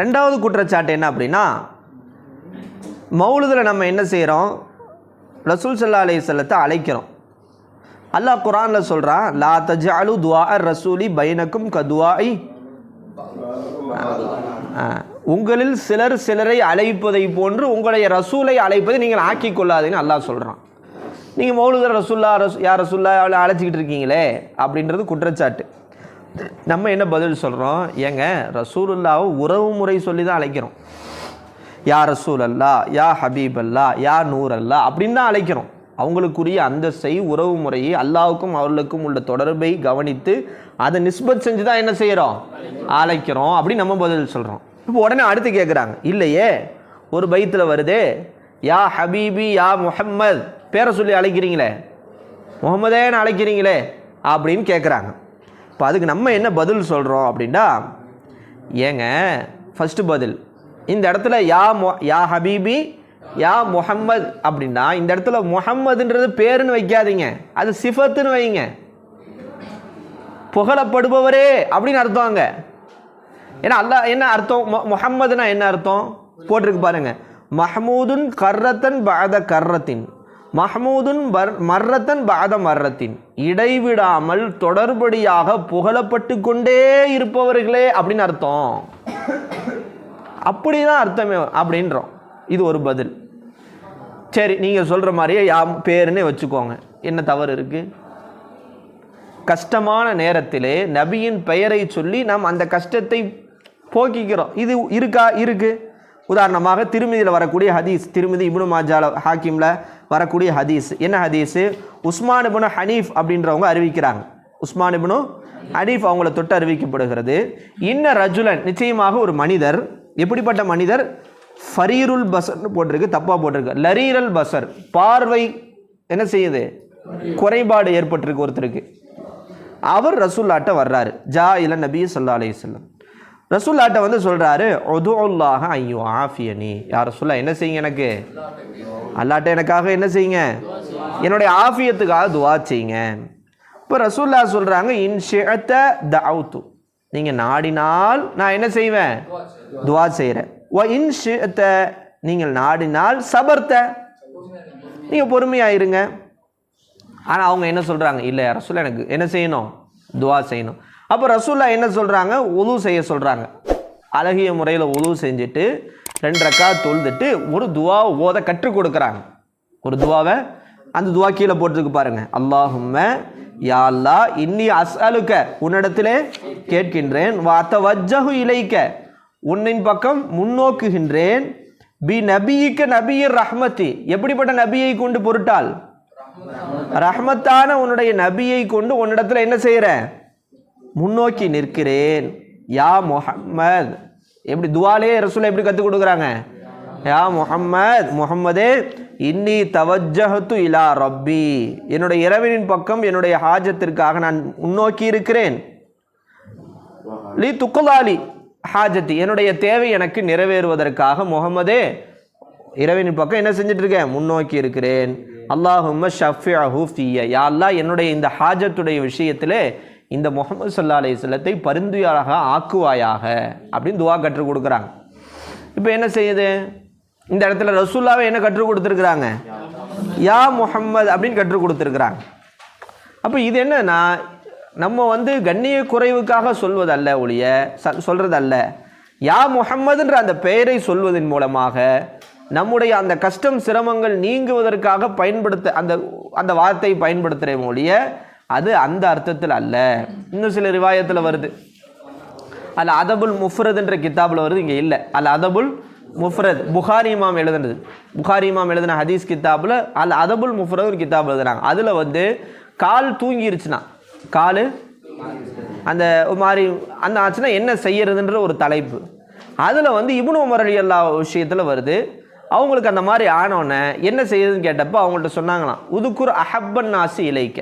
ரெண்டாவது குற்றச்சாட்டு என்ன அப்படின்னா மௌலுதில் நம்ம என்ன செய்கிறோம் ரசூல் சல்லா அலி செல்லத்தை அழைக்கிறோம். அல்லாஹ் குரானில் சொல்கிறான் லா தஜாலு துவா ரசூலி பைனக்கும் கதுவாய் உங்களில் சிலர் சிலரை அழைப்பதை போன்று உங்களுடைய ரசூலை அழைப்பதை நீங்கள் ஆக்கி கொள்ளாதீங்கன்னு அல்லாஹ் சொல்கிறான் நீங்கள் மௌலுதர் ரசூல்லா ரசு யார் ரசூல்லா அழைச்சிக்கிட்டு இருக்கீங்களே அப்படின்றது குற்றச்சாட்டு. நம்ம என்ன பதில் சொல்கிறோம் ஏங்க ரசூலுல்லாவை உறவு முறை சொல்லி தான் அழைக்கிறோம். யா ரசூல் அல்லா யா ஹபீப் அல்லா யா நூர் அல்லா அப்படின்னு தான் அழைக்கிறோம். அவங்களுக்குரிய அந்தஸ்தை உறவு முறையை அல்லாவுக்கும் அவர்களுக்கும் உள்ள தொடர்பை கவனித்து அதை நிஸ்பத் செஞ்சு தான் என்ன செய்கிறோம் அழைக்கிறோம் அப்படின்னு நம்ம பதில் சொல்கிறோம் இப்போ உடனே அடுத்து கேட்குறாங்க இல்லையே ஒரு பைத்தில் வருதே யா ஹபீபி யா முஹம்மத் பேரை சொல்லி அழைக்கிறீங்களே முகமதேன்னு அழைக்கிறீங்களே அப்படின்னு கேட்குறாங்க இப்போ அதுக்கு நம்ம என்ன பதில் சொல்கிறோம் அப்படின்னா ஏங்க ஃபஸ்ட்டு பதில் இந்த இடத்துல யா மொ யா ஹபீபி யா முஹம்மத் அப்படின்னா இந்த இடத்துல முஹம்மதுன்றது பேருன்னு வைக்காதீங்க அது சிஃபத்துன்னு வைங்க. புகழப்படுபவரே அப்படின்னு அர்த்தம் அங்கே. ஏன்னா அல்லாஹ் என்ன அர்த்தம்? மொ- முஹம்மதுனா என்ன அர்த்தம்? போட்டிருக்கு பாருங்க. மஹமூதுன் கர்ரத்தன் பாத கர்ரத்தின். மஹமூதுன் பர் மர்ரத்தன் பாத மர்ரத்தின். இடைவிடாமல் தொடர்படியாக புகழப்பட்டு கொண்டே இருப்பவர்களே அப்படின்னு அர்த்தம். அப்படி தான் அர்த்தமே அப்படின்றோம். இது ஒரு பதில். சரி நீங்கள் சொல்கிற மாதிரியே யா பேருன்னே வச்சுக்கோங்க. என்ன தவறு இருக்குது கஷ்டமான நேரத்திலே நபியின் பெயரை சொல்லி நாம் அந்த கஷ்டத்தை போக்கிக்கிறோம். இது இருக்கா? இருக்குது உதாரணமாக திருமதியில் வரக்கூடிய ஹதீஸ் திருமதி இபுனு மாஜால ஹாக்கிமில் வரக்கூடிய ஹதீஸ். என்ன ஹதீஸ்? உஸ்மான் இபுனு ஹனீஃப் அப்படின்றவங்க அறிவிக்கிறாங்க. உஸ்மான் இபுனு ஹனீஃப் அவங்கள தொட்டு அறிவிக்கப்படுகிறது. இன்ன ரஜுலன் நிச்சயமாக ஒரு மனிதர் எப்படிப்பட்ட மனிதர்? ஃபரீருல் பசர்னு போட்டிருக்கு தப்பாக போட்டிருக்கு. லரீரல் பசர் பார்வை என்ன செய்யுது? குறைபாடு ஏற்பட்டிருக்கு ஒருத்தருக்கு. அவர் ரசூல்லாட்ட வர்றாரு. ஜா இல நபி சொல்லா அலையம் ரசூல்லாட்ட வந்து சொல்கிறாரு ஒதுல்லாக ஐயோ ஆஃபியனி யார் ரசூல்லா என்ன செய்யுங்க எனக்கு? அல்லாட்ட எனக்காக என்ன செய்யுங்க? என்னுடைய ஆஃபியத்துக்காக துவா செய்யுங்க. இப்போ ரசூல்லா சொல்கிறாங்க இன் த அவுத்து நீங்கள் நாடினால் நான் என்ன செய்வேன்? துவா செய்கிறேன் ஓ இன் நீங்கள் நாடினால் சபர்த்த. நீங்கள் பொறுமையாக இருங்க. ஆனால் அவங்க என்ன சொல்கிறாங்க இல்லை ரசூல்லா எனக்கு என்ன செய்யணும்? துவா செய்யணும். அப்போ ரசூல்லா என்ன சொல்கிறாங்க உது செய்ய சொல்கிறாங்க அழகிய முறையில் உது செஞ்சுட்டு ரெண்டு ரக்கா தொழுதுட்டு ஒரு துவாவை ஓத கற்றுக் கொடுக்குறாங்க. ஒரு துவாவை அந்த துவா கீழே போட்டிருக்கு பாருங்கள் அல்லாஹும்ம யாழ்லா இன்னி அசலுக்க உன்னிடத்திலே கேட்கின்றேன். வாத்த வஜ்ஜகு இலைக்க. உன்னின் பக்கம் முன்னோக்குகின்றேன். பி நபியிக்க நபியர் ரஹ்மத்தி. எப்படிப்பட்ட நபியை கொண்டு பொருட்டால்? ரஹ்மத்தான உன்னுடைய நபியை கொண்டு உன்னிடத்துல என்ன செய்கிறேன் முன்னோக்கி நிற்கிறேன். யா முஹம்மத். எப்படி துவாலே ரசூலை எப்படி கற்றுக் கொடுக்குறாங்க? யா முஹம்மத் முஹம்மதே இன்னி தவஜஹத்து இலா ரப்பி. என்னுடைய இரவினின் பக்கம் என்னுடைய ஹாஜத்திற்காக நான் முன்னோக்கி இருக்கிறேன். லீ துக்குலாலி ஹாஜத்தி. என்னுடைய தேவை எனக்கு நிறைவேறுவதற்காக முகமதே இரவின் பக்கம் என்ன செஞ்சுட்டு இருக்கேன் முன்னோக்கி இருக்கிறேன். அல்லாஹும் ஷஃபியஹு ஃபிய யா அல்லாஹ் என்னுடைய இந்த ஹாஜத்துடைய விஷயத்திலே இந்த முகமது சல்லா அலைஹிஸ்ஸலத்தை பரிந்துரையாக ஆக்குவாயாக அப்படின்னு துவா கற்றுக் கொடுக்குறாங்க. இப்போ என்ன செய்யுது? இந்த இடத்துல ரசூல்லாவை என்ன கற்றுக் கொடுத்துருக்குறாங்க? யா முஹம்மது அப்படின்னு கற்றுக் கொடுத்துருக்குறாங்க. அப்போ இது என்னன்னா நம்ம வந்து கண்ணிய குறைவுக்காக சொல்வதல்ல ஒழிய ச சொல்கிறதல்ல யா முஹம்மதுன்ற அந்த பெயரை சொல்வதன் மூலமாக நம்முடைய அந்த கஷ்டம் சிரமங்கள் நீங்குவதற்காக பயன்படுத்த அந்த அந்த வார்த்தை பயன்படுத்துகிற மொழியை அது அந்த அர்த்தத்தில் அல்ல. இன்னும் சில ரிவாயத்தில் வருது. அல் அதபுல் முஃப்ரதுன்ற கித்தாபில் வருது இங்கே இல்லை. அல் அதபுல் முஃப்ரத் புகாரி இமாம் எழுதுனது. புகாரி இமாம் எழுதின ஹதீஸ் கித்தாபில் அல் அதபுல் முஃப்ரத் ஒரு கித்தாப் எழுதுனாங்க அதில் வந்து கால் தூங்கிருச்சுன்னா கால் அந்த மாதிரி அந்த ஆச்சுன்னா என்ன செய்யறதுன்ற ஒரு தலைப்பு. அதில் வந்து இப்னு உமர் அலி அல்லா விஷயத்தில் வருது. அவங்களுக்கு அந்த மாதிரி ஆனோடனே என்ன செய்யுதுன்னு கேட்டப்போ அவங்கள்ட்ட சொன்னாங்களாம் உதுக்குர் அஹப்பன் நாசி இலைக்க.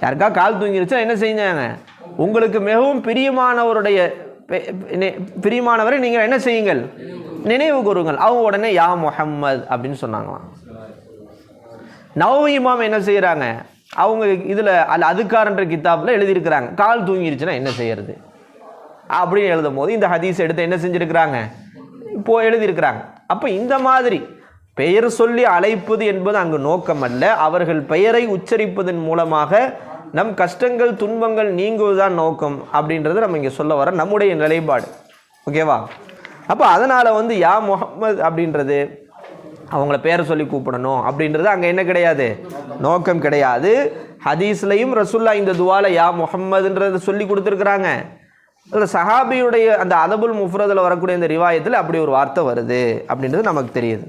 யாருக்கா கால் தூங்கிருச்சா? என்ன செஞ்சாங்க உங்களுக்கு மிகவும் பிரியமானவருடைய பெ- பிரியமானவரை நீங்கள் என்ன செய்யுங்கள்? நினைவு கூறுங்கள். அவங்க உடனே யா முஹம்மது அப்படின்னு சொன்னாங்களாம். நவ இமாம் என்ன செய்கிறாங்க அவங்க இதில் அல்ல அதுக்காரன்ற கித்தாப்பில் எழுதியிருக்கிறாங்க. கால் தூங்கிருச்சுன்னா என்ன செய்யறது? அப்படின்னு எழுதும் போது இந்த ஹதீஸ் எடுத்து என்ன செஞ்சுருக்கிறாங்க? இப்போது எழுதியிருக்கிறாங்க. அப்போ இந்த மாதிரி பெயர் சொல்லி அழைப்பது என்பது அங்கு நோக்கமல்ல. அவர்கள் பெயரை உச்சரிப்பதன் மூலமாக நம் கஷ்டங்கள் துன்பங்கள் நீங்குவதுதான் நோக்கம் அப்படின்றது நம்ம இங்கே சொல்ல வர நம்முடைய நிலைப்பாடு. ஓகேவா அப்போ அதனால் வந்து யா முகமது அப்படின்றது அவங்கள பேரை சொல்லி கூப்பிடணும் அப்படின்றது அங்கே என்ன கிடையாது? நோக்கம் கிடையாது. ஹதீஸ்லையும் ரசுல்லா இந்த துவால யா முகம்மதுன்றதை சொல்லி கொடுத்துருக்குறாங்க. அதில் சஹாபியுடைய அந்த அதபுல் முஃப்ரதில் வரக்கூடிய அந்த ரிவாயத்தில் அப்படி ஒரு வார்த்தை வருது அப்படின்றது நமக்கு தெரியுது.